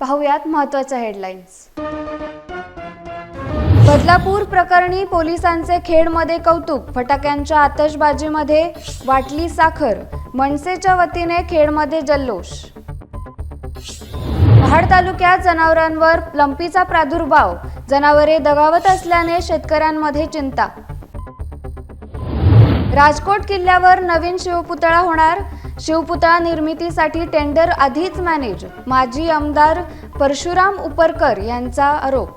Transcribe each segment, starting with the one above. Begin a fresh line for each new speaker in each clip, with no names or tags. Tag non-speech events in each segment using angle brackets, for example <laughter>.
पाहुयात महत्त्वाच्या हेडलाईन्स बदलापूर प्रकरणी पोलिसांचे खेडमध्ये कौतुक फटाक्यांच्या आतषबाजीमध्ये वाटली साखर मनसेच्या वतीने खेडमध्ये जल्लोष. महाड तालुक्यात जनावरांवर लंपीचा प्रादुर्भाव जनावरे दगावत असल्याने शेतकऱ्यांमध्ये चिंता. राजकोट किल्ल्यावर नवीन शिवपुतळा होणार शिवपुतळा निर्मितीसाठी टेंडर आधीच मॅनेज माजी आमदार परशुराम उपरकर यांचा आरोप.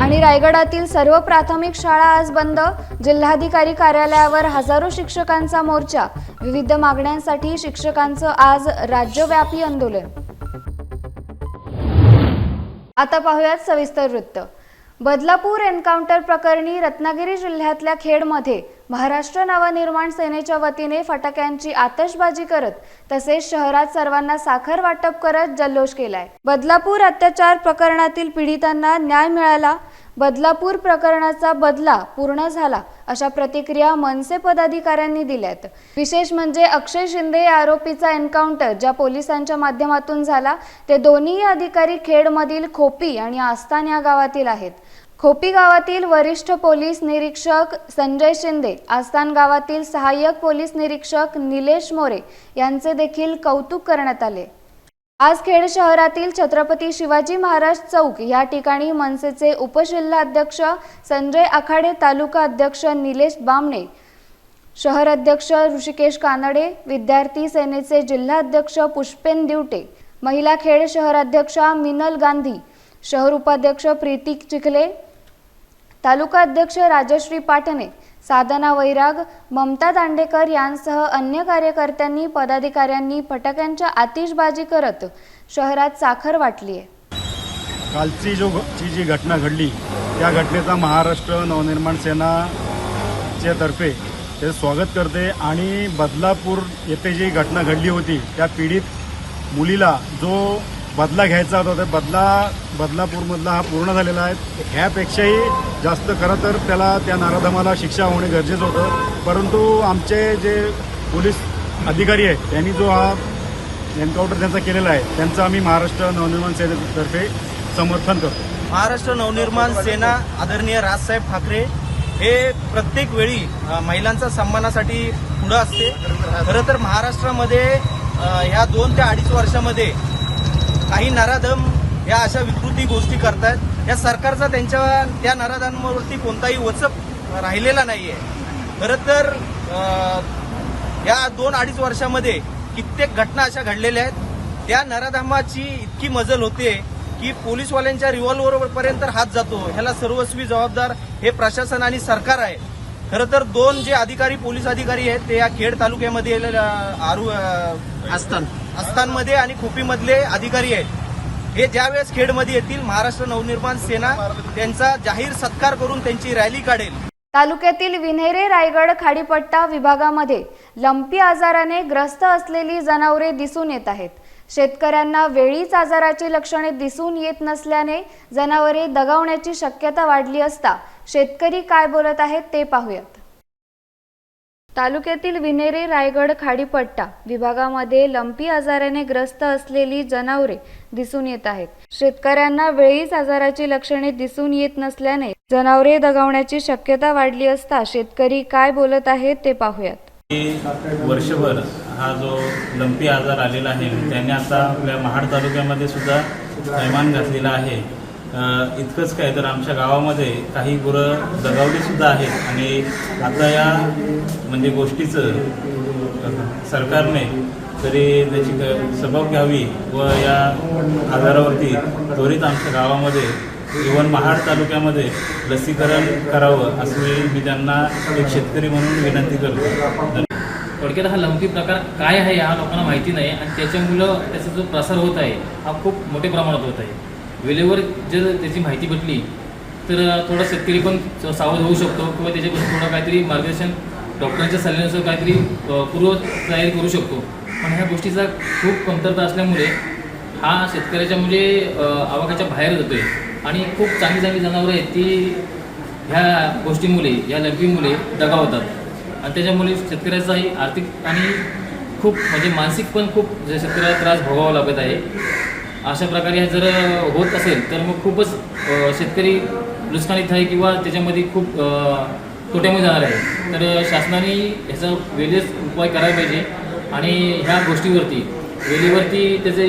आणि रायगडातील सर्व प्राथमिक शाळा आज बंद. जिल्हाधिकारी कार्यालयावर हजारो शिक्षकांचा मोर्चा. विविध मागण्यांसाठी शिक्षकांचं आज राज्यव्यापी आंदोलन. आता पाहूयात सविस्तर वृत्त. बदलापूर एन्काउंटर प्रकरणी रत्नागिरी जिल्ह्यातल्या खेडमध्ये महाराष्ट्र नवनिर्माण सेनेच्या वतीने फटाक्यांची आतषबाजी करत तसेच शहरात सर्वांना साखर वाटप करत जल्लोष केलाय. बदलापूर अत्याचार प्रकरणातील पीडितांना न्याय मिळाला बदलापूर प्रकरणाचा बदला पूर्ण झाला अशा प्रतिक्रिया मनसे पदाधिकाऱ्यांनी दिल्यात. विशेष म्हणजे अक्षय शिंदे या आरोपीचा एन्काउंटर ज्या पोलिसांच्या माध्यमातून झाला ते दोन्ही अधिकारी खेडमधील खोपी आणि आस्थान या गावातील आहेत. खोपी गावातील वरिष्ठ पोलीस निरीक्षक संजय शिंदे आस्थान गावातील सहाय्यक पोलीस निरीक्षक निलेश मोरे यांचे देखील कौतुक करण्यात आले. आज खेड शहरातील छत्रपती शिवाजी महाराज चौक या ठिकाणी मनसेचे उपजिल्हाध्यक्ष संजय आखाडे तालुका अध्यक्ष निलेश बामणे शहर अध्यक्ष ऋषिकेश कानडे विद्यार्थी सेनेचे जिल्हाध्यक्ष पुष्पेन दिवटे महिला खेड शहराध्यक्षा मिनल गांधी शहर उपाध्यक्ष प्रीती चिखले तालुका अध्यक्ष राजश्री पाटणे साधना वैराग ममता दांडेकर यांसह अन्य कार्यकर्त्यांनी पदाधिकाऱ्यांनी फटाक्यांच्या आतिषबाजी करत शहरात साखर वाटली आहे.
कालची जो ची जी घटना घडली त्या घटनेचा महाराष्ट्र नवनिर्माण सेनाच्या तर्फे ते स्वागत करते आणि बदलापूर येथे जी घटना घडली होती त्या पीडित मुलीला जो बदला घ्यायचा होता तर बदला बदलापूरमधला हा पूर्ण झालेला आहे. ह्यापेक्षाही जास्त खरं तर त्याला त्या नाराधमाला शिक्षा होणे गरजेचं होतं. परंतु आमचे जे पोलीस अधिकारी आहेत त्यांनी जो हा एन्काउंटर त्यांचा केलेला आहे त्यांचं आम्ही महाराष्ट्र नवनिर्माण सेनेतर्फे समर्थन करतो.
महाराष्ट्र नवनिर्माण सेना आदरणीय राजसाहेब ठाकरे हे प्रत्येक वेळी महिलांचा सन्मानासाठी पुढं असते. खरं तर महाराष्ट्रामध्ये ह्या दोन ते अडीच वर्षामध्ये काही नराधम या अशा विकृती गोष्टी करतायत. या सरकारचा त्यांच्या त्या नराधांवरती कोणताही वचप राहिलेला नाही आहे खरं तर या दोन अडीच वर्षामध्ये कित्येक घटना अशा घडलेल्या आहेत. त्या नराधमाची इतकी मजल होते की पोलीसवाल्यांच्या रिव्हॉल्व्हर पर्यंत हात जातो. ह्याला सर्वस्वी जबाबदार हे प्रशासन आणि सरकार आहे. खरं तर दोन जे अधिकारी पोलीस अधिकारी आहेत ते या खेड तालुक्यामध्ये आरू असतात. आस्थानमध्ये आणि खोपीमधले अधिकारी आहेत. हे ज्यावेळेस खेडमध्ये येतील महाराष्ट्र नवनिर्माण सेना त्यांचा जाहीर सत्कार करून त्यांची रॅली काढेल.
तालुक्यातील विन्हेरे रायगड खाडीपट्टा विभागामध्ये लंपी आजाराने ग्रस्त असलेली जनावरे दिसून येत आहेत. शेतकऱ्यांना वेळीच आजाराची लक्षणे दिसून येत नसल्याने जनावरे दगावण्याची शक्यता वाढली असता शेतकरी काय बोलत आहेत ते पाहूयात. तालुक्यातील विनेरे रायगड खाडीपट्टा विभागामध्ये लंपी आजाराने ग्रस्त असलेली जनावरे दिसून येत आहेत. शेतकऱ्यांना वेळीच आजाराची लक्षणे दिसून येत नसल्याने जनावरे दगावण्याची शक्यता वाढली असता शेतकरी काय बोलत आहेत ते पाहूयात.
वर्षभर हा जो लंपी आजार आलेला आहे त्याने आता आपल्या महाड तालुक्यामध्ये सुद्धा थैमान घातलेला आहे. इतकंच काय तर आमच्या गावामध्ये काही गुरं दगावली सुद्धा आहेत. आणि आता या म्हणजे गोष्टीचं सरकारने तरी त्याची सबब घ्यावी व या आजारावरती त्वरित आमच्या गावामध्ये इवन महाड तालुक्यामध्ये लसीकरण करावं असं मी त्यांना एक शेतकरी म्हणून विनंती करतो.
थोडक्यात हा लंपी प्रकार काय आहे हा लोकांना माहिती नाही. आणि त्याच्यामुळं त्याचा जो प्रसार होत आहे हा खूप मोठ्या प्रमाणात होत आहे. वेळेवर जर त्याची माहिती भेटली तर थोडा शेतकरी पण सावध होऊ शकतो किंवा त्याच्यापासून थोडं काहीतरी मार्गदर्शन डॉक्टरांच्या सल्ल्यानुसार काहीतरी पूर्व तयारी करू शकतो. पण ह्या गोष्टीचा खूप कमतरता असल्यामुळे हा शेतकऱ्याच्या म्हणजे आवाकाच्या बाहेर जातोय. आणि खूप चांगली चांगली जनावरं आहेत ती ह्या गोष्टीमुळे या लंपीमुळे दगावतात आणि त्याच्यामुळे शेतकऱ्याचाही आर्थिक आणि खूप म्हणजे मानसिक पण खूप शेतकऱ्याला त्रास भोगावा लागत आहे. अशा प्रकारे जर होत असेल तर मग खूपच शेतकरी नुकसानीत आहे किंवा त्याच्यामध्ये खूप तोट्यामध्ये जाणार आहे. तर शासनाने ह्याचा वेगळेच उपाय करायला पाहिजे आणि ह्या गोष्टीवरती वेळेवरती त्याचे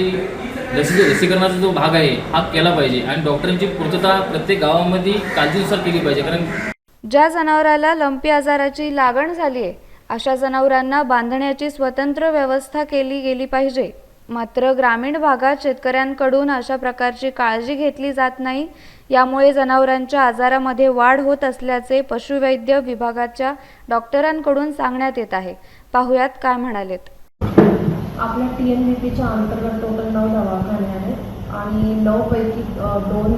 लसी लसीकरणाचा जो भाग आहे हा केला पाहिजे आणि डॉक्टरांची पूर्तता प्रत्येक गावामध्ये काळजीनुसार केली पाहिजे. कारण
ज्या जनावराला लंपी आजाराची लागण झाली आहे अशा जनावरांना बांधण्याची स्वतंत्र व्यवस्था केली गेली पाहिजे. मात्र ग्रामीण भागात शेतकऱ्यांकडून अशा प्रकारची काळजी घेतली जात नाही. यामुळे जनावरांच्या आजारामध्ये वाढ होत असल्याचे पशुवैद्य विभागाच्या डॉक्टरांकडून सांगण्यात येत आहे. पाहुयात काय म्हणालेत.
आपल्या टी एन बी पीच्या अंतर्गत टोटल नऊ दवाखाने आहेत आणि नऊपैकी अ, दोन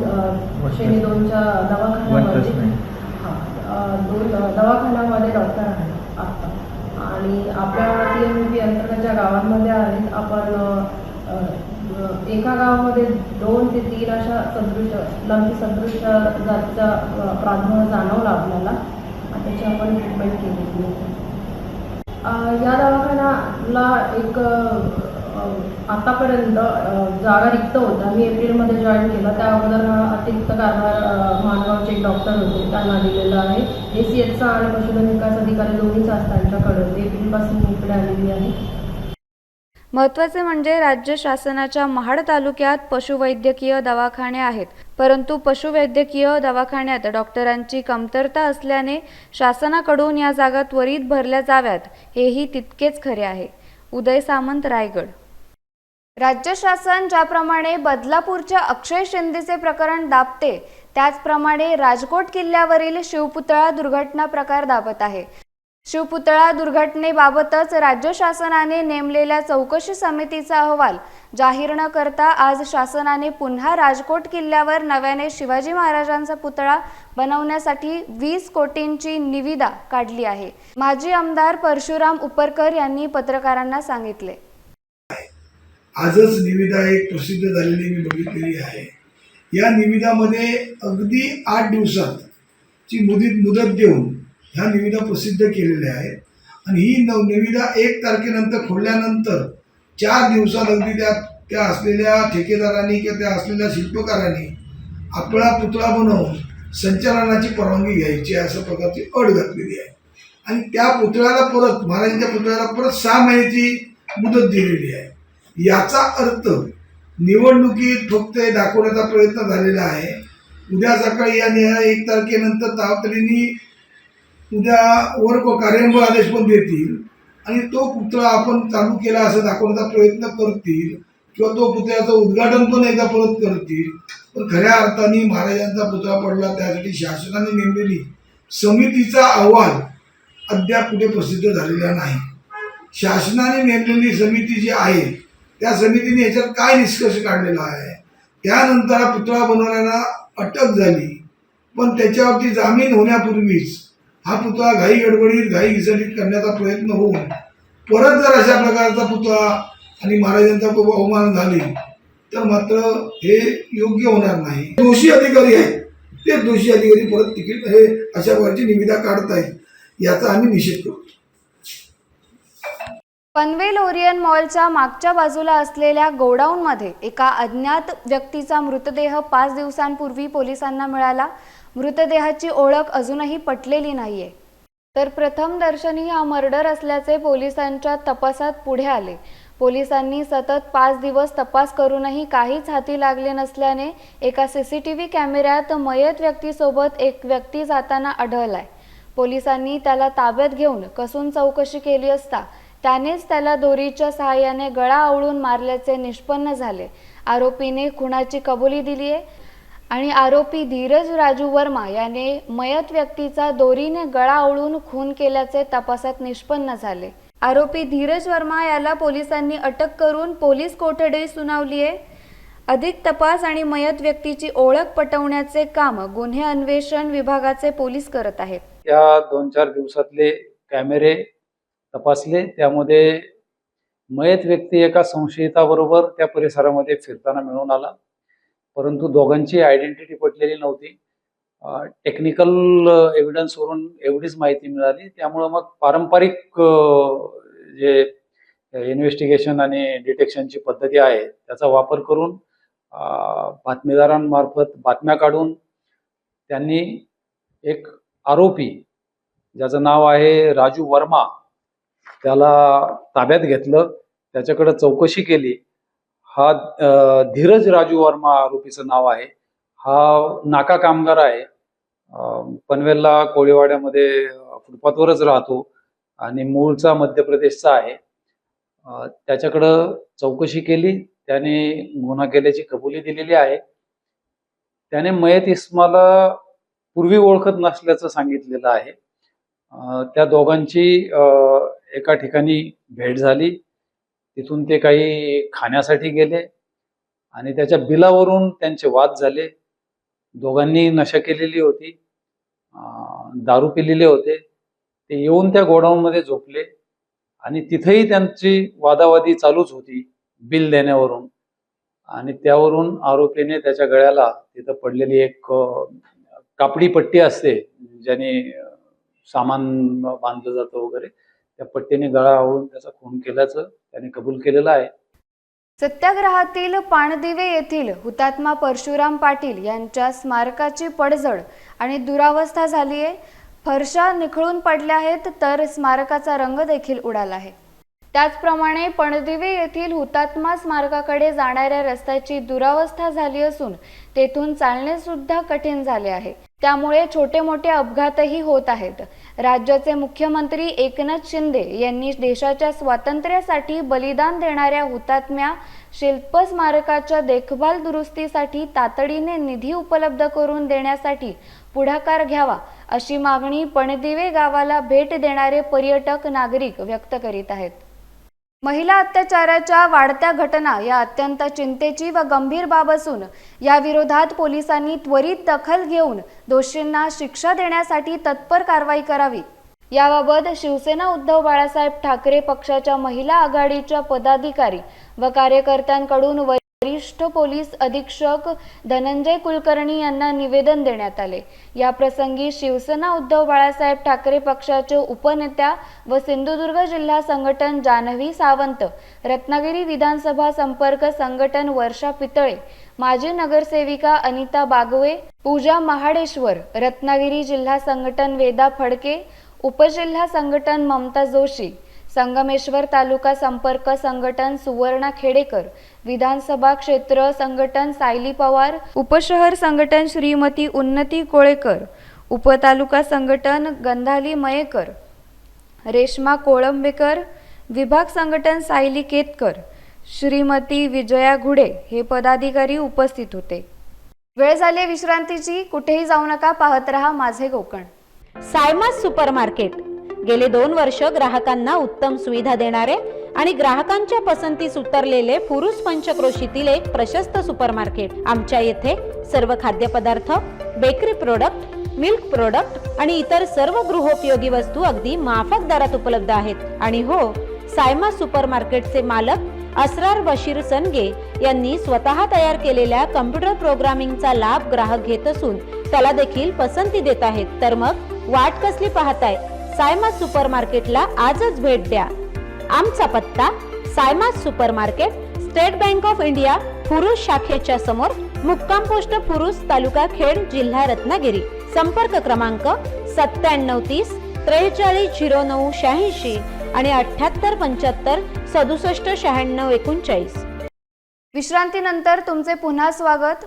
श्रेणी दोनच्या दवाखान्यामध्ये हां दोन दवाखान्यामध्ये डॉक्टर आहेत. आणि आपल्या टी एम पी अंतर्गत ज्या गावांमध्ये आहेत आपण एका गावामध्ये दोन ते तीन अशा सदृश लंपी सदृश जातीचा अ, प्रादुर्भाव जाणवला आपल्याला. त्याची आपण ट्रीटमेंट केलेली आहे. या दवाखान्याला एक आतापर्यंत जागा रिक्त होत्या मी एप्रिलमध्ये जॉईन केला. त्या अगोदर हा अतिरिक्त कारभार मानगावचे एक डॉक्टर होते. त्यांना दिलेला आहे. ए सी एचचा आणि पशुधन विकास अधिकारी दोन्हीच आज त्यांच्याकडे होते एप्रिलपासून इकडे आलेली आहे.
महत्त्वाचे म्हणजे राज्य शासनाच्या महाड तालुक्यात पशुवैद्यकीय दवाखाने आहेत. परंतु पशुवैद्यकीय दवाखान्यात डॉक्टरांची कमतरता असल्याने शासनाकडून या जागा त्वरित भरल्या जाव्यात. हेही तितकेच खरे आहे. उदय सामंत रायगड. राज्य शासन ज्याप्रमाणे बदलापूरच्या अक्षय शिंदेचे प्रकरण दाबते त्याचप्रमाणे राजकोट किल्ल्यावरील शिवपुतळा दुर्घटना प्रकार दाबत आहे. शिवपुतळा दुर्घटनेबाबतच राज्य शासनाने नेमलेल्या चौकशी समितीचा अहवाल जाहीर न करता आज शासनाने पुन्हा राजकोट किल्ल्यावर नव्याने शिवाजी महाराजांचा पुतळा बनवण्यासाठी वीस कोटींची निविदा काढली आहे. माजी आमदार परशुराम उपरकर यांनी पत्रकारांना सांगितले.
आजच निविदा एक प्रसिद्ध झालेली मी बघितलेली आहे. या निविदामध्ये अगदी आठ दिवसात ची मुदत मुदत देऊन ह्या निविदा प्रसिद्ध केलेल्या आहेत. आणि ही नव निविदा एक तारखेनंतर खोडल्यानंतर चार दिवसात अगदी त्या त्या असलेल्या ठेकेदारांनी किंवा त्या असलेल्या शिल्पकारांनी आपला पुतळा बनवून संचालनाची परवानगी घ्यायची अशा प्रकारची अट घातलेली आहे. आणि त्या पुतळ्याला परत महाराजांच्या पुतळ्याला परत सहा महिन्याची मुदत दिलेली आहे. याचा अर्थ निवडणुकीत फक्त हे दाखवण्याचा प्रयत्न झालेला आहे. उद्या सकाळी या निहा एक तारखेनंतर तातडीने उद्या वर कार्यान्वय आदेश पण देतील आणि तो पुतळा आपण चालू केला असं दाखवण्याचा प्रयत्न करतील किंवा तो पुतळ्याचं उद्घाटन पण एकदा परत करतील. पण खऱ्या अर्थाने महाराजांचा पुतळा पडला त्यासाठी शासनाने नेमलेली समितीचा अहवाल अद्याप कुठे प्रसिद्ध झालेला नाही. शासनाने नेमलेली समिती जी आहे त्या समितीने याच्यात काय निष्कर्ष काढलेला आहे? त्यानंतर हा पुतळा बनवण्याला अटक झाली. पण त्याच्यावरती जामीन होण्यापूर्वीच हा पुतळा घाई गडबडीत घाई घिसडीत करण्याचा प्रयत्न होऊन परत जर अशा प्रकारचा पुतळा आणि महाराजांचा खूप अवमान झाले तर मात्र हे योग्य होणार नाही. दोषी अधिकारी आहेत. ते दोषी अधिकारी परत तिकीट हे अशा प्रकारची निविदा काढतायत याचा आम्ही निषेध करतो.
पनवेल ओरियन मॉलच्या मागच्या बाजूला असलेल्या गोडाऊनमध्ये एका अज्ञात व्यक्तीचा मृतदेह पाच दिवसांपूर्वी पोलिसांना मिळाला. मृतदेहाची ओळख अजूनही पटलेली नाहीये. तर प्रथम दर्शनी हा मर्डर असल्याचे पोलिसांच्या तपासात पुढे आले. पोलिसांनी सतत पाच दिवस तपास करूनही काहीच हाती लागले नसल्याने एका सी सी टी व्ही कॅमेऱ्यात मयत व्यक्तीसोबत एक व्यक्ती जाताना आढळलाय. पोलिसांनी त्याला ताब्यात घेऊन कसून चौकशी केली असता त्यानेच त्याला दोरीच्या सहाय्याने गळा आवळून मारल्याचे निष्पन्न झाले. आरोपीने खुनाची कबुली दिली आहे आणि आरोपी धीरज राजू वर्मा याने मयत व्यक्तीचा दोरीने गळा आवळून खून केल्याचे तपासात निष्पन्न झाले. आरोपी धीरज वर्मा याला पोलिसांनी अटक करून पोलीस कोठडी सुनावली आहे. अधिक तपास आणि मयत व्यक्तीची ओळख पटवण्याचे काम गुन्हे अन्वेषण विभागाचे पोलीस करत आहेत.
या दोन चार दिवसातले कॅमेरे तपासले त्यामध्ये मयत व्यक्ती एका संशयिताबरोबर त्या परिसरामध्ये फिरताना मिळून आला. परंतु दोघांची आयडेंटिटी पटलेली नव्हती. टेक्निकल एव्हिडन्सवरून एवढीच माहिती मिळाली. त्यामुळं मग पारंपरिक जे इन्व्हेस्टिगेशन आणि डिटेक्शनची पद्धती आहे त्याचा वापर करून बातमीदारांमार्फत बातम्या काढून त्यांनी एक आरोपी ज्याचं नाव आहे राजू वर्मा त्याला ताब्यात घेतलं त्याच्याकडे चौकशी केली. हा धीरज राजू वर्मा आरोपीचं नाव आहे. हा नाका कामगार आहे. पनवेलला कोळीवाड्यामध्ये फुटपाथवरच राहतो आणि मूळचा मध्य प्रदेशचा आहे त्याच्याकडं चौकशी केली. त्याने गुन्हा केल्याची कबुली दिलेली आहे. त्याने मयत इस्माला पूर्वी ओळखत नसल्याचं सांगितलेलं आहे. त्या दोघांची एका ठिकाणी भेट झाली. तिथून ते काही खाण्यासाठी गेले आणि त्याच्या बिलावरून त्यांचे वाद झाले. दोघांनी नशा केलेली होती. दारू पिलेले होते. ते येऊन त्या गोडाऊनमध्ये झोपले आणि तिथेही त्यांची वादावादी चालूच होती बिल देण्यावरून. आणि त्यावरून आरोपीने त्याच्या गळ्याला तिथं पडलेली एक कापडी पट्टी असते ज्याने सामान बांधलं जातं वगैरे. त्या पट्टीने गळा आवळून त्याचा खून केल्याचं त्याने कबूल केलेलं आहे.
सत्याग्रहातील पाणदिवे येथील हुतात्मा परशुराम पाटील यांच्या स्मारकाची पडझड आणि दुरावस्था झाली आहे. फरशा निखळून पडल्या आहेत तर स्मारकाचा रंग देखील उडाला आहे. त्याचप्रमाणे पणदिवे येथील हुतात्मा स्मारकाकडे जाणाऱ्या रस्त्याची दुरावस्था झाली असून तेथून चालणे सुद्धा कठीण झाले आहे. त्यामुळे छोटे मोठे अपघातही होत आहेत. राज्याचे मुख्यमंत्री एकनाथ शिंदे यांनी देशाच्या स्वातंत्र्यासाठी बलिदान देणाऱ्या हुतात्म्या शिल्प स्मारकाच्या देखभाल दुरुस्तीसाठी तातडीने निधी उपलब्ध करून देण्यासाठी पुढाकार घ्यावा अशी मागणी पणदिवे गावाला भेट देणारे पर्यटक नागरिक व्यक्त करीत आहेत. महिला अत्याचाराच्या वाढत्या घटना या अत्यंत चिंतेची व गंभीर बाब असून या विरोधात पोलिसांनी त्वरित दखल घेऊन दोषींना शिक्षा देण्यासाठी तत्पर कारवाई करावी. याबाबत शिवसेना उद्धव बाळासाहेब ठाकरे पक्षाच्या महिला आघाडीच्या पदाधिकारी व कार्यकर्त्यांकडून वरिष्ठ पोलीस अधीक्षक धनंजय कुलकर्णी यांना निवेदन देण्यात आले. या प्रसंगी शिवसेना उद्धव बाळासाहेब ठाकरे पक्षाचे उपनेत्या व सिंधुदुर्ग जिल्हा संघटन जान्हवी सावंत रत्नागिरी विधानसभा संपर्क संघटन वर्षा पितळे माजी नगरसेविका अनिता बागवे पूजा महाडेश्वर रत्नागिरी जिल्हा संघटन वेदा फडके उपजिल्हा संघटन ममता जोशी संगमेश्वर तालुका संपर्क संघटन सुवर्णा खेडेकर विधानसभा क्षेत्र संघटन सायली पवार उपशहर संघटन श्रीमती उन्नती कोळेकर उपतालुका संघटन गंधाली मयेकर रेश्मा कोळंबेकर विभाग संघटन सायली केतकर श्रीमती विजया घुडे हे पदाधिकारी उपस्थित होते. वेळ झाली विश्रांतीची कुठेही जाऊ नका पाहत रहा माझे कोकण
सायमा सुपर मार्केट गेले दोन वर्ष ग्राहकांना उत्तम सुविधा देणारे आणि ग्राहकांच्या पसंतीस उतरलेले पुरुष पंचक्रोशीतील एक प्रशस्त सुपरमार्केट. आमच्या येथे सर्व खाद्यपदार्थ बेकरी प्रोडक्ट मिल्क प्रोडक्ट आणि इतर सर्व गृहोपयोगी वस्तू अगदी माफक दरात उपलब्ध आहेत. आणि हो सायमा सुपरमार्केटचे मालक असरार बशीर सनगे यांनी स्वतः तयार केलेल्या कम्प्युटर प्रोग्रामिंगचा लाभ ग्राहक घेत असून त्याला देखील पसंती देत आहेत. तर मग वाट कसली पाहताय? सायमा सुपर मार्केटला आजच भेट द्या. आमचा पत्ता Saima super market State Bank of India पुरुष शाखेच्या समोर मुक्काम पोस्ट पुरुष तालुका खेड जिल्हा रत्नागिरी. संपर्क क्रमांक सत्त्याण्णव तीस त्रेचाळीस झिरो नऊ शहाऐंशी आणि अठ्याहत्तर पंच्याहत्तर सदुसष्ट शहाण्णव एकोणचाळीस.
विश्रांतीनंतर तुमचे पुन्हा स्वागत.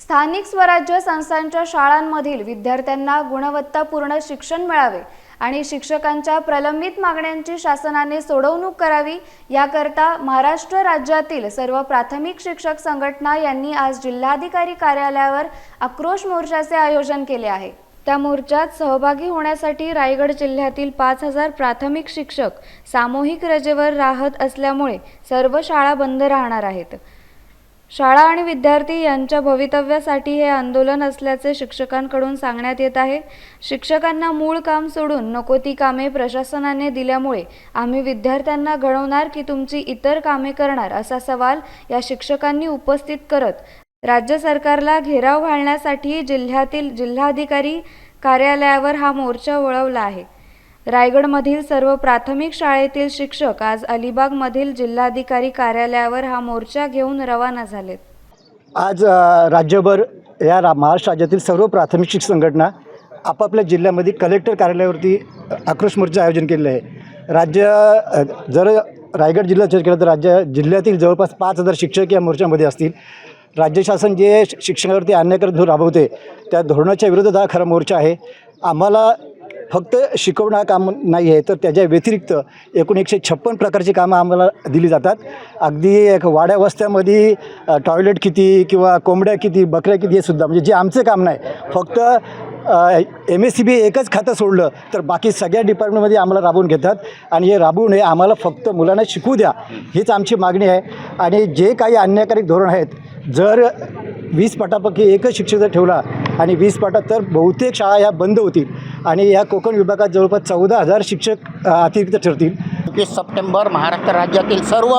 स्थानिक स्वराज्य संस्थांच्या शाळांमधील विद्यार्थ्यांना गुणवत्तापूर्ण शिक्षण मिळावे. आणि शिक्षकांच्या प्रलंबित मागण्यांची शासनाने सोडवणूक करावी याकरता महाराष्ट्र राज्यातील सर्व प्राथमिक शिक्षक संघटना यांनी आज जिल्हाधिकारी कार्यालयावर आक्रोश मोर्चाचे आयोजन केले आहे. त्या मोर्चात सहभागी होण्यासाठी रायगड जिल्ह्यातील पाच हजार प्राथमिक शिक्षक सामूहिक रजेवर राहत असल्यामुळे सर्व शाळा बंद राहणार आहेत. शाळा आणि विद्यार्थी यांच्या भवितव्यासाठी हे आंदोलन असल्याचे शिक्षकांकडून सांगण्यात येत आहे. शिक्षकांना मूळ काम सोडून नको ती कामे प्रशासनाने दिल्यामुळे आम्ही विद्यार्थ्यांना घडवणार की तुमची इतर कामे करणार असा सवाल या शिक्षकांनी उपस्थित करत राज्य सरकारला घेराव घालण्यासाठी जिल्ह्यातील जिल्हाधिकारी कार्यालयावर हा मोर्चा वळवला आहे. रायगडमधील सर्व प्राथमिक शाळेतील शिक्षक आज अलिबागमधील जिल्हाधिकारी कार्यालयावर हा मोर्चा घेऊन रवाना झालेत.
आज राज्यभर या रा महाराष्ट्र राज्यातील सर्व प्राथमिक शिक्षक संघटना आपापल्या जिल्ह्यामध्ये कलेक्टर कार्यालयावरती आक्रोश मोर्चा आयोजन केलेलं आहे. राज्य जर रायगड जिल्हा विचार केला तर राज्य जिल्ह्यातील जवळपास पाच हजार शिक्षक या मोर्चामध्ये असतील. राज्य शासन जे शिक्षणावरती अन्यायकर धोरण राबवते त्या धोरणाच्या विरोधात हा खरा मोर्चा आहे. आम्हाला फक्त शिकवणं हा काम नाही आहे तर त्याच्या व्यतिरिक्त एकूण एकशे छप्पन प्रकारची कामं आम्हाला दिली जातात. अगदी एक वाड्या वस्त्यामध्ये टॉयलेट किती किंवा कोंबड्या किती बकऱ्या किती हे सुद्धा. म्हणजे जे आमचं काम नाही फक्त एम एस सी बी एकच खातं सोडलं तर बाकी सगळ्या डिपार्टमेंटमध्ये आम्हाला राबवून घेतात. आणि हे राबवून हे आम्हाला फक्त मुलांना शिकू द्या हीच आमची मागणी आहे. आणि जे काही अन्यायकारी धोरण आहेत जर वीस पाटापैकी एकच शिक्षक जर ठेवला आणि वीस पाटात तर बहुतेक शाळा ह्या बंद होतील. आणि या कोकण विभागात जवळपास चौदा हजार शिक्षक अतिरिक्त ठरतील.
एकवीस सप्टेंबर महाराष्ट्र राज्यातील सर्व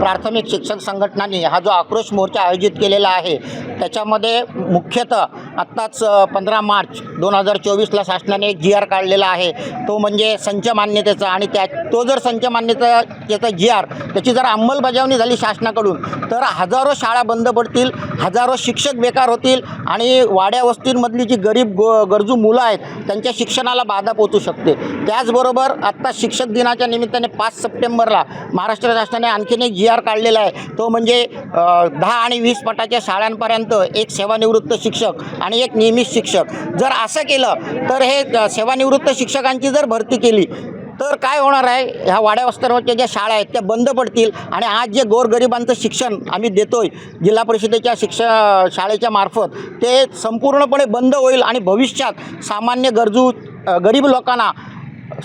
प्राथमिक शिक्षक संघटनांनी हा जो आक्रोश मोर्चा आयोजित केलेला आहे त्याच्यामध्ये मुख्यतः आत्ताच पंधरा मार्च दोन हजार चोवीसला शासनाने एक जी आर काढलेला आहे. तो म्हणजे संच मान्यतेचा आणि त्या तो जर संच मान्यतेचा जी आर त्याची जर अंमलबजावणी झाली शासनाकडून तर हजारो शाळा बंद पडतील हजारो शिक्षक बेकार होतील आणि वाड्या वस्तींमधली जी गरीब ग गरजू मुलं आहेत त्यांच्या शिक्षणाला बाधा पोचू शकते. त्याचबरोबर आत्ता शिक्षक दिनाच्या निमित्ताने पाच सप्टेंबरला महाराष्ट्र शासनाने आणखीन एक जी आर काढलेला आहे. तो म्हणजे दहा आणि वीस पटाच्या शाळांपर्यंत एक सेवानिवृत्त शिक्षक आणि एक नियमित शिक्षक. जर असं केलं तर हे सेवानिवृत्त शिक्षकांची जर भरती केली तर काय होणार आहे? ह्या वाड्यावस्तरावरच्या ज्या शाळा आहेत त्या बंद पडतील आणि आज जे गोरगरिबांचं शिक्षण आम्ही देतोय जिल्हा परिषदेच्या शिक्षा शाळेच्या मार्फत ते संपूर्णपणे बंद होईल आणि भविष्यात सामान्य गरजू गरीब लोकांना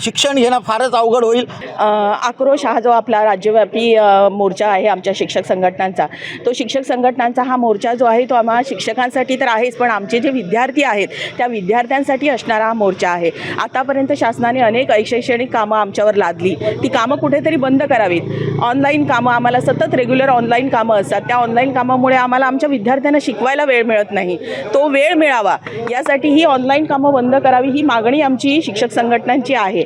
शिक्षण घेणं फारच अवघड होईल.
आक्रोश हा जो आपला राज्यव्यापी मोर्चा आहे आमच्या शिक्षक संघटनांचा तो शिक्षक संघटनांचा हा मोर्चा जो आहे तो आम्हा शिक्षकांसाठी तर आहेच पण आमचे जे विद्यार्थी आहेत त्या विद्यार्थ्यांसाठी असणारा हा मोर्चा आहे. आतापर्यंत शासनाने अनेक शैक्षणिक कामं आमच्यावर लादली. ती कामं कुठेतरी बंद करावीत. ऑनलाईन कामं आम्हाला सतत रेग्युलर ऑनलाईन कामं असतात. त्या ऑनलाईन कामामुळे आम्हाला आमच्या विद्यार्थ्यांना शिकवायला वेळ मिळत नाही. तो वेळ मिळावा. यासाठी ही ऑनलाईन कामं बंद करावी ही मागणी आमची शिक्षक संघटनांची आहे.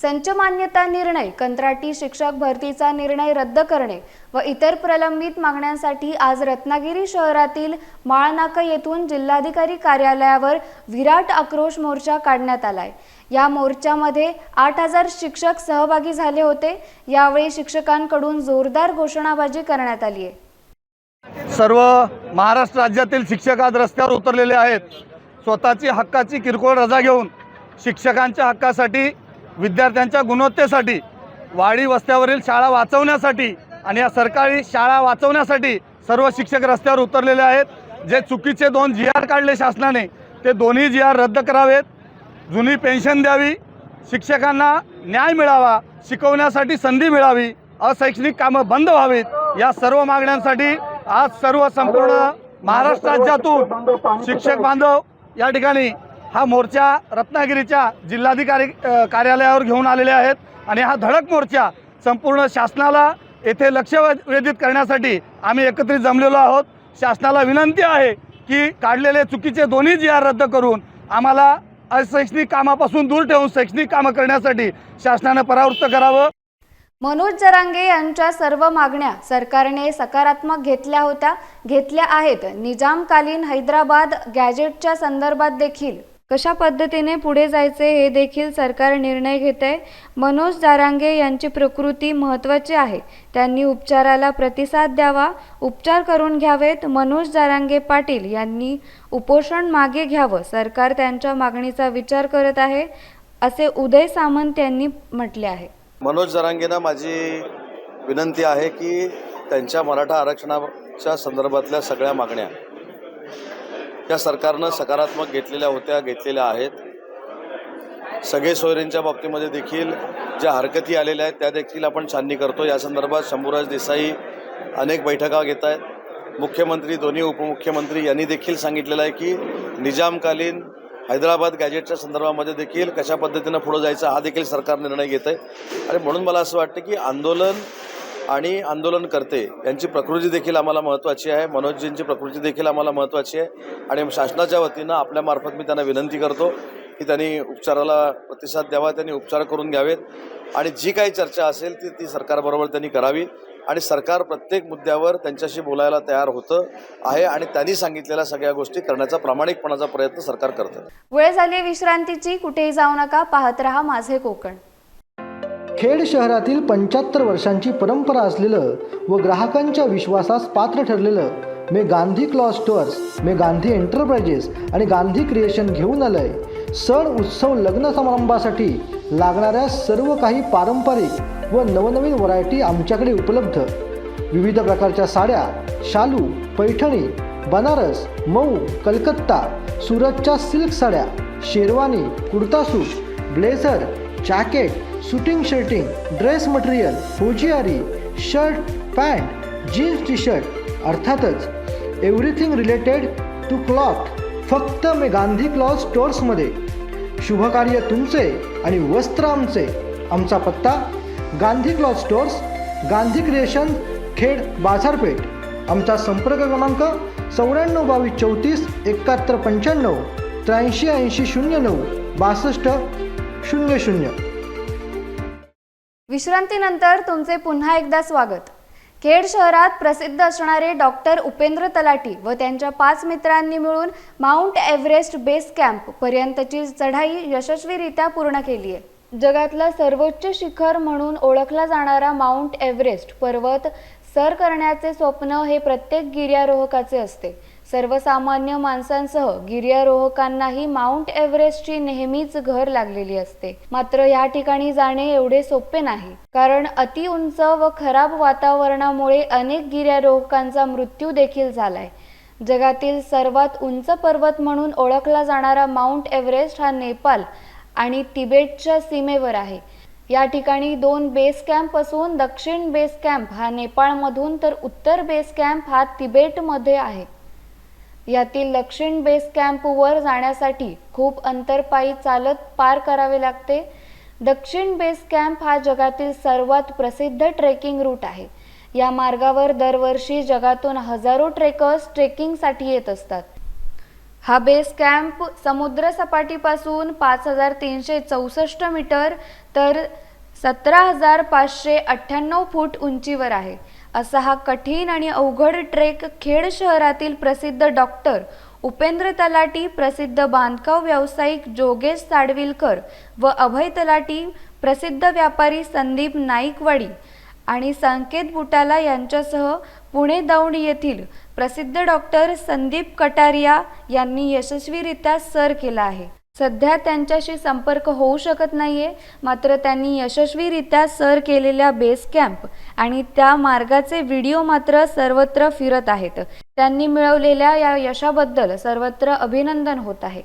संच मान्यता निर्णय कंत्राटी शिक्षक भरतीचा निर्णय रद्द करणे व इतर प्रलंबित मागण्यांसाठी आज रत्नागिरी शहरातील माळनाका येथून जिल्हाधिकारी कार्यालयावर विराट आक्रोश मोर्चा काढण्यात आलाय. या मोर्चामध्ये आठ हजार शिक्षक सहभागी झाले होते. यावेळी शिक्षकांकडून जोरदार घोषणाबाजी करण्यात आली आहे.
सर्व महाराष्ट्र राज्यातील शिक्षक आज रस्त्यावर उतरलेले आहेत. स्वतःची हक्काची किरकोळ रजा घेऊन शिक्षकांच्या हक्कासाठी विद्यार्थ्यांच्या गुणवत्तेसाठी वाडी वस्त्यावरील शाळा वाचवण्यासाठी आणि या सरकारी शाळा वाचवण्यासाठी सर्व शिक्षक रस्त्यावर उतरलेले आहेत. जे चुकीचे दोन जी आर काढले शासनाने ते दोन्ही जी आर रद्द करावेत. जुनी पेन्शन द्यावी. शिक्षकांना न्याय मिळावा. शिकवण्यासाठी संधी मिळावी. अशैक्षणिक कामं बंद व्हावीत. या सर्व मागण्यांसाठी आज सर्व संपूर्ण महाराष्ट्र राज्यातून शिक्षक बांधव या ठिकाणी हा मोर्चा रत्नागिरीच्या जिल्हाधिकारी कार्यालयावर घेऊन आलेले आहेत आणि हा धडक मोर्चा संपूर्ण शासनाला येथे लक्ष वेधित करण्यासाठी आम्ही एकत्रित जमलेलो आहोत. शासनाला विनंती आहे की काढलेले चुकीचे दोन्ही जी आर रद्द करून आम्हाला अशैक्षणिक कामापासून दूर ठेवून शैक्षणिक कामं करण्यासाठी शासनानं परावृत्त करावं.
मनोज जरांगे यांच्या सर्व मागण्या सरकारने सकारात्मक घेतल्या होत्या घेतल्या आहेत. निजामकालीन हैदराबाद गॅजेटच्या संदर्भात देखील कशा पद्धतीने पुढे जायचे हे देखील सरकार निर्णय घेते मनोज जारांगे यांची प्रकृती महत्त्वाची आहे. त्यांनी उपचाराला प्रतिसाद द्यावा उपचार करून घ्यावेत. मनोज जारांगे पाटील यांनी उपोषण मागे घ्यावं. सरकार त्यांच्या मागणीचा विचार करत आहे असे उदय सामंत यांनी म्हटले आहे.
मनोज दारांगेंना माझी विनंती आहे की त्यांच्या मराठा आरक्षणाच्या संदर्भातल्या सगळ्या मागण्या या सरकारनं सकारात्मक घेतलेल्या होत्या घेतलेल्या आहेत. सगळे सोयरींच्या बाबतीमध्ये देखील ज्या हरकती आलेल्या आहेत त्या देखील आपण छाननी करतो. या संदर्भात शंभूराज देसाई अनेक बैठका घेत आहेत. मुख्यमंत्री दोन्ही उपमुख्यमंत्री यांनी देखील सांगितलेलं आहे की निजामकालीन हैदराबाद गॅजेटच्या संदर्भामध्ये देखील कशा पद्धतीनं पुढं जायचं हा देखील सरकार निर्णय घेत आहे आणि म्हणून मला असं वाटतं की आंदोलन आणि आंदोलनकर्ते यांची प्रकृती देखील आम्हाला महत्त्वाची आहे. मनोजजींची प्रकृती देखील आम्हाला महत्त्वाची आहे. आणि शासनाच्या वतीनं आपल्यामार्फत मी त्यांना विनंती करतो की त्यांनी उपचाराला प्रतिसाद द्यावा त्यांनी उपचार करून घ्यावेत. आणि जी काही चर्चा असेल ती ती सरकारबरोबर त्यांनी करावी. आणि सरकार प्रत्येक मुद्द्यावर त्यांच्याशी बोलायला तयार होतं आहे आणि त्यांनी सांगितलेल्या सगळ्या गोष्टी करण्याचा प्रामाणिकपणाचा प्रयत्न सरकार करतं.
वेळ झाली विश्रांतीची. कुठेही जाऊ नका. पाहत रहा माझे कोकण.
खेड शहरातील पंच्याहत्तर वर्षांची परंपरा असलेलं व ग्राहकांच्या विश्वासास पात्र ठरलेलं मे गांधी क्लॉ स्टोअर्स मे गांधी एंटरप्राइजेस आणि गांधी क्रिएशन घेऊन आलं आहे सण उत्सव लग्न समारंभासाठी लागणाऱ्या सर्व काही पारंपरिक व नवनवीन व्हरायटी आमच्याकडे उपलब्ध. विविध प्रकारच्या साड्या शालू पैठणी बनारस मऊ कलकत्ता सुरतच्या सिल्क साड्या sherwani kurta suit blazer jacket shooting shirting dress material फौजियारी shirt pant jeans T shirt अर्थातच एव्हरीथिंग रिलेटेड टू क्लॉथ फक्त मी गांधी क्लॉथ स्टोअर्समध्ये शुभकार्य तुमचे आणि वस्त्र आमचे. आमचा पत्ता Gandhi cloth stores Gandhi creation Khed बाजारपेठ. आमचा संपर्क क्रमांक चौऱ्याण्णव बावीस चौतीस एकाहत्तर पंच्याण्णव त्र्याऐंशी ऐंशी शून्य नऊ बासष्ट शून्य शून्य.
विश्रांतीनंतर तुमचे पुन्हा एकदा स्वागत. खेड शहरात प्रसिद्ध असणारे डॉक्टर उपेंद्र तलाटी व त्यांच्या पाच मित्रांनी मिळून माउंट एव्हरेस्ट बेस कॅम्प पर्यंतची चढाई यशस्वीरित्या पूर्ण केली आहे. जगातलं सर्वोच्च शिखर म्हणून ओळखला जाणारा माउंट एव्हरेस्ट पर्वत सर करण्याचे स्वप्न हे प्रत्येक गिर्यारोहकाचे असते. सर्वसामान्य माणसांसह गिर्यारोहकांनाही माउंट एव्हरेस्टची नेहमीच घर लागलेली असते. मात्र या ठिकाणी जाणे एवढे सोपे नाही. कारण अति उंच व खराब वातावरणामुळे अनेक गिर्यारोहकांचा मृत्यू देखील झालाय. जगातील सर्वात उंच पर्वत म्हणून ओळखला जाणारा माउंट एव्हरेस्ट हा नेपाळ आणि तिबेटच्या सीमेवर आहे. या ठिकाणी दोन बेस कॅम्प असून दक्षिण बेस कॅम्प हा नेपाळमधून तर उत्तर बेस कॅम्प हा तिबेटमध्ये आहे. यातील दक्षिण बेस कॅम्पवर जाण्यासाठी खूप अंतर पायी चालत पार करावे लागते. दक्षिण बेस कॅम्प हा जगातील सर्वात प्रसिद्ध ट्रेकिंग रूट आहे. या मार्गावर दरवर्षी जगातून हजारो ट्रेकर्स ट्रेकिंगसाठी येत असतात. हा बेस कॅम्प समुद्र सपाटीपासून पाच हजार तीनशे चौसष्ट मीटर तर सतरा हजार पाचशे अठ्ठ्याण्णव फूट उंचीवर आहे. असा हा कठीण आणि अवघड ट्रेक खेड शहरातील प्रसिद्ध डॉक्टर उपेंद्र तलाटी प्रसिद्ध बांधकाम व्यावसायिक जोगेश साडविलकर व अभय तलाटी प्रसिद्ध व्यापारी संदीप नाईकवाडी आणि संकेत बुटाला यांच्यासह पुणे दौंड येथील प्रसिद्ध डॉक्टर संदीप कटारिया यांनी यशस्वीरित्या सर केला आहे. सध्या त्यांच्याशी संपर्क होऊ शकत नाहीये. मात्र त्यांनी यशस्वीरित्या सर केलेल्या बेस कॅम्प आणि त्या मार्गाचे व्हिडिओ मात्र सर्वत्र फिरत आहेत. त्यांनी मिळवलेल्या या यशाबद्दल सर्वत्र अभिनंदन होत आहे.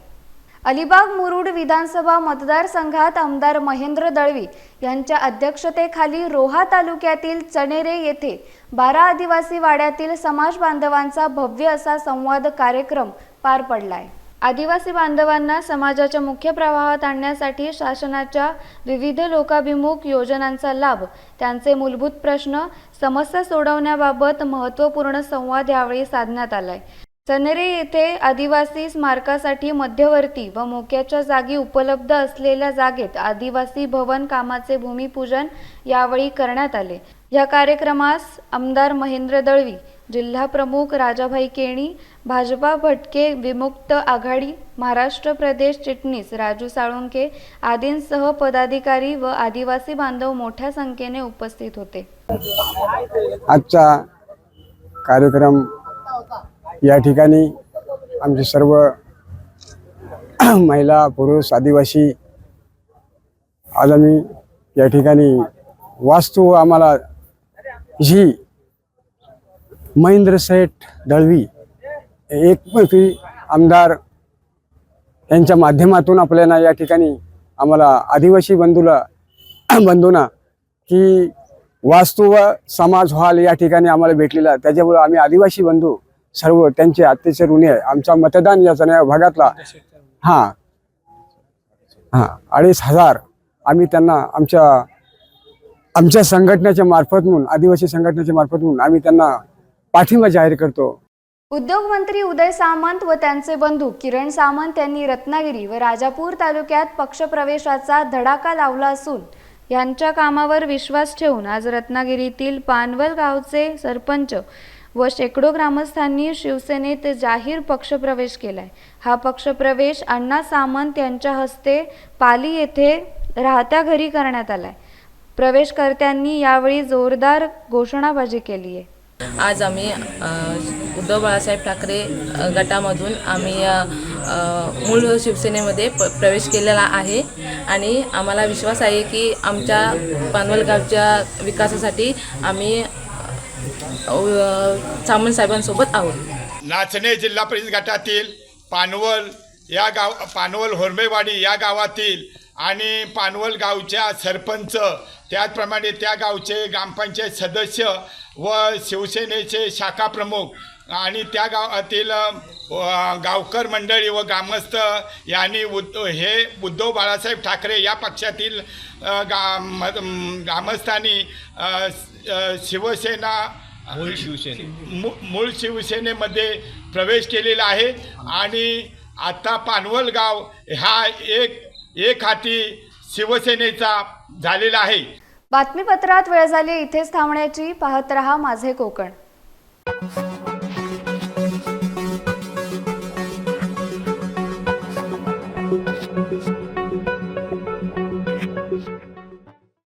अलिबाग मुरुड विधानसभा मतदारसंघात आमदार महेंद्र दळवी यांच्या अध्यक्षतेखाली रोहा तालुक्यातील चणेरे येथे बारा आदिवासी वाड्यातील समाज बांधवांचा भव्य असा संवाद कार्यक्रम पार पडलाय. आदिवासी बांधवांना समाजाच्या मुख्य प्रवाहात आणण्यासाठी शासनाच्या विविध लोकाभिमुख योजनांचा लाभ. त्यांचे मूलभूत प्रश्न समस्या सोडवण्याबाबत महत्त्वपूर्ण संवाद यावेळी साधण्यात आलाय. चनेरे येथे आदिवासी स्मारकासाठी मध्यवर्ती व मोक्याच्या जागी उपलब्ध असलेल्या जागेत आदिवासी भवन कामाचे भूमिपूजन यावेळी करण्यात आले. या कार्यक्रमास आमदार महेंद्र दळवी जिल्हा प्रमुख राजाभाई केणी भाजपा भटके विमुक्त आघाडी महाराष्ट्र प्रदेश चिटणीस राजू साळुंके आदींसह पदाधिकारी व आदिवासी बांधव मोठ्या संख्येने उपस्थित होते.
आजचा कार्यक्रम या ठिकाणी आमचे सर्व महिला पुरुष आदिवासी आज आम्ही या ठिकाणी वास्तू आम्हाला जी महेंद्र सेठ दळवी एकमेवी आमदार यांच्या माध्यमातून आपल्याला या ठिकाणी आम्हाला आदिवासी बंधूला <clears throat> बंधूंना की वास्तू व समाज हॉल या ठिकाणी आम्हाला भेटलेला. त्याच्यामुळे आम्ही आदिवासी बंधू सर्व त्यांचे अत्याचार ऋणी आहे. आमचा मतदान याचा या भागातला हां हां अडीच हजार आम्ही त्यांना आमच्या आमच्या संघटनेच्या मार्फत म्हणून आदिवासी संघटनेच्या मार्फत म्हणून आम्ही त्यांना पाठिंबा जाहीर करतो.
उद्योगमंत्री उदय सामंत व त्यांचे बंधू किरण सामंत यांनी रत्नागिरी व राजापूर तालुक्यात पक्षप्रवेशाचा धडाका लावला असून यांच्या कामावर विश्वास ठेवून आज रत्नागिरीतील पानवल गावचे सरपंच व शेकडो ग्रामस्थांनी शिवसेनेत जाहीर पक्षप्रवेश केलाय. हा पक्षप्रवेश अण्णा सामंत यांच्या हस्ते पाली येथे राहत्या घरी करण्यात आलाय. प्रवेशकर्त्यांनी यावेळी जोरदार घोषणाबाजी केली आहे
आज आम्ही उद्धव बाळासाहेब ठाकरे गटामधून आम्ही मूळ शिवसेनेमध्ये प प्रवेश केलेला आहे. आणि आम्हाला विश्वास आहे की आमच्या पानवलगावच्या विकासासाठी आम्ही अ, सामंत साहेबांसोबत आहोत.
नाचणे जिल्हा परिषद गटातील पानवल या गाव पानवल होरमेवाडी या गावातील आणि पानवल गावच्या सरपंच त्याचप्रमाणे त्या गावचे ग्रामपंचायत सदस्य व शिवसेनेचे शाखा प्रमुख आणि त्या गावातील गावकर मंडळी व ग्रामस्थ यांनी उद हे उद्धव बाळासाहेब ठाकरे या पक्षातील गा ग्रामस्थांनी शिवसेना मूळ शिवसेने. मूळ शिवसेनेमध्ये प्रवेश केलेला आहे आणि आता पानवल गाव हा एक एक हाती शिवसेनेचा झालेला आहे.
बातमीपत्रात वेळ झाली इथेच थांबण्याची. पाहत रहा माझे कोकण.